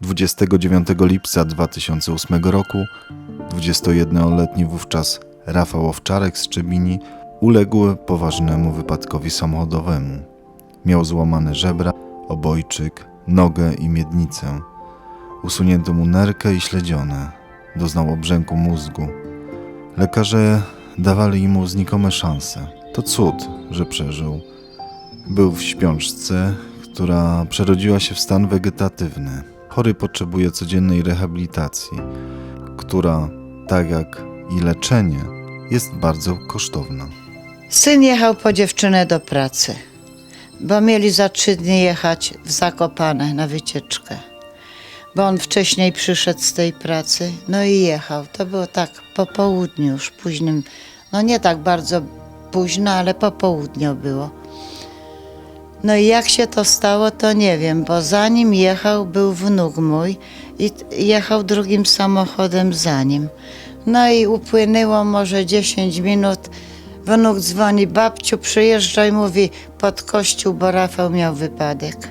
29 lipca 2008 roku 21-letni wówczas Rafał Owczarek z Czebini uległ poważnemu wypadkowi samochodowemu. Miał złamane żebra, obojczyk, nogę i miednicę. Usunięto mu nerkę i śledzione. Doznał obrzęku mózgu. Lekarze dawali mu znikome szanse. To cud, że przeżył. Był w śpiączce, która przerodziła się w stan wegetatywny. Chory potrzebuje codziennej rehabilitacji, która, tak jak i leczenie, jest bardzo kosztowna. Syn jechał po dziewczynę do pracy, bo mieli za trzy dni jechać w Zakopane na wycieczkę. Bo on wcześniej przyszedł z tej pracy, no i jechał. To było tak po południu już, późnym, no nie tak bardzo późno, ale po południu było. No i jak się to stało, to nie wiem, bo zanim jechał, był wnuk mój i jechał drugim samochodem za nim. No i upłynęło może 10 minut. Wnuk dzwoni, babciu przyjeżdża i mówi pod kościół, bo Rafał miał wypadek.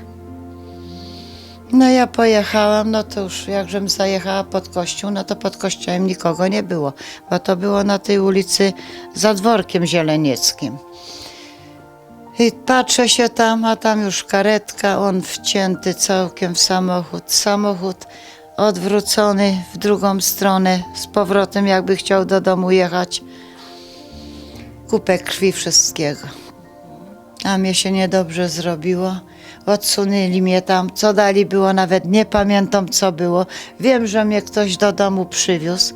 No ja pojechałam, no to już jakżem zajechała pod kościół, no to pod kościołem nikogo nie było, bo to było na tej ulicy za dworkiem zielenieckim. I patrzę się tam, a tam już karetka, on wcięty całkiem w samochód. Samochód odwrócony w drugą stronę, z powrotem jakby chciał do domu jechać. Kupę krwi wszystkiego. A mnie się niedobrze zrobiło. Odsunęli mnie tam, co dali było, nawet nie pamiętam co było. Wiem, że mnie ktoś do domu przywiózł.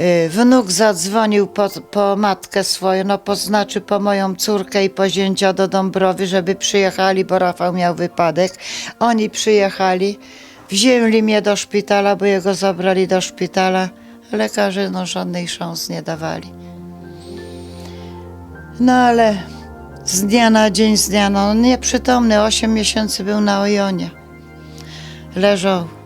Y, Wnuk zadzwonił po, po matkę swoją, no po, znaczy po moją córkę i po zięcia do Dąbrowy, żeby przyjechali, bo Rafał miał wypadek. Oni przyjechali, wzięli mnie do szpitala, bo jego zabrali do szpitala. Lekarze no żadnej szans nie dawali. No ale z dnia na dzień, z dnia na on nieprzytomny, 8 miesięcy był na ojonie. Leżał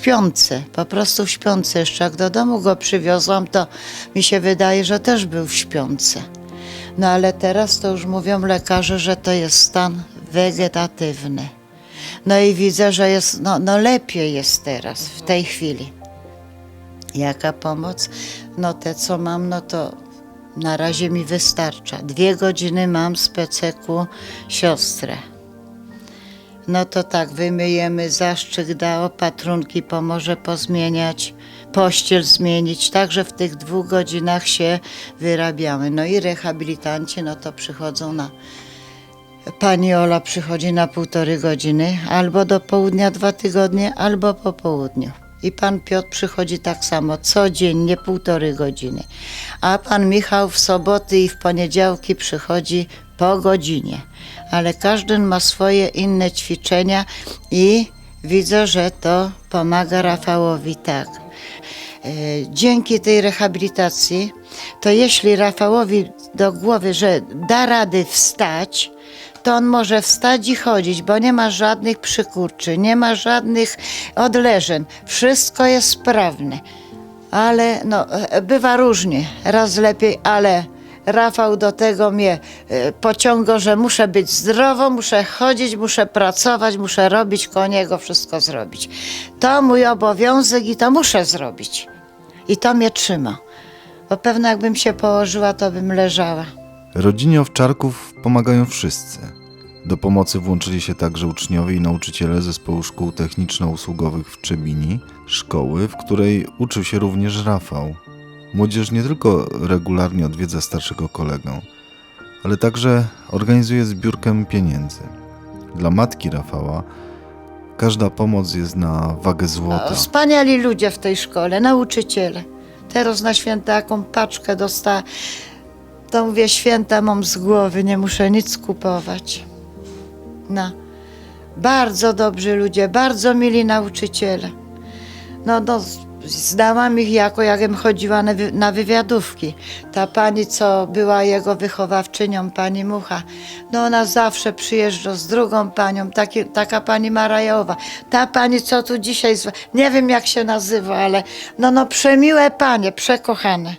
śpiący, po prostu w śpiący. Jeszcze jak do domu go przywiozłam, to mi się wydaje, że też był w śpiący. No ale teraz to już mówią lekarze, że to jest stan wegetatywny. No i widzę, że jest, no, no lepiej jest teraz, w tej chwili. Jaka pomoc? No te co mam, no to na razie mi wystarcza. Dwie godziny mam z peceku siostrę. No to tak, wymyjemy zaszczyt, da opatrunki, pomoże pozmieniać, pościel zmienić. Także w tych dwóch godzinach się wyrabiamy. No i rehabilitanci, no to przychodzą na... Pani Ola przychodzi na półtorej godziny, albo do południa dwa tygodnie, albo po południu. I pan Piotr przychodzi tak samo, codziennie półtorej godziny. A pan Michał w soboty i w poniedziałki przychodzi po godzinie. Ale każdy ma swoje inne ćwiczenia i widzę, że to pomaga Rafałowi tak. E, Dzięki tej rehabilitacji, to jeśli Rafałowi do głowy, że da rady wstać, to on może wstać i chodzić, bo nie ma żadnych przykurczy, nie ma żadnych odleżeń. Wszystko jest sprawne. Ale no, e, bywa różnie, raz lepiej, ale Rafał do tego mnie e, pociągał, że muszę być zdrowo, muszę chodzić, muszę pracować, muszę robić koło niego, wszystko zrobić. To mój obowiązek i to muszę zrobić. I to mnie trzyma. Bo pewno jakbym się położyła, to bym leżała. Rodzinie Owczarków pomagają wszyscy. Do pomocy włączyli się także uczniowie i nauczyciele zespołu szkół techniczno-usługowych w Czebini, szkoły, w której uczył się również Rafał. Młodzież nie tylko regularnie odwiedza starszego kolegę, ale także organizuje zbiórkę pieniędzy. Dla matki Rafała każda pomoc jest na wagę złota. Wspaniali ludzie w tej szkole, nauczyciele. Teraz na święta jaką paczkę dostała, to mówię, święta mam z głowy, nie muszę nic kupować. No. Bardzo dobrzy ludzie, bardzo mili nauczyciele. No, no, znałam ich jako jakbym chodziła na, wy, na wywiadówki. Ta pani, co była jego wychowawczynią, pani Mucha, no ona zawsze przyjeżdża z drugą panią, taki, taka pani Marajowa. Ta pani, co tu dzisiaj, zwa- nie wiem jak się nazywa, ale no, no przemiłe panie, przekochane.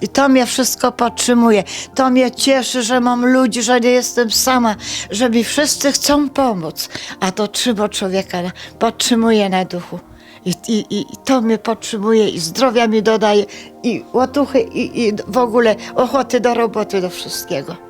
I to mnie wszystko podtrzymuje. To mnie cieszy, że mam ludzi, że nie jestem sama, że mi wszyscy chcą pomóc. A to trzyma człowieka, podtrzymuje na duchu. I, i, I to mnie podtrzymuje i zdrowia mi dodaje, i łotuchy, i, i w ogóle ochoty do roboty, do wszystkiego.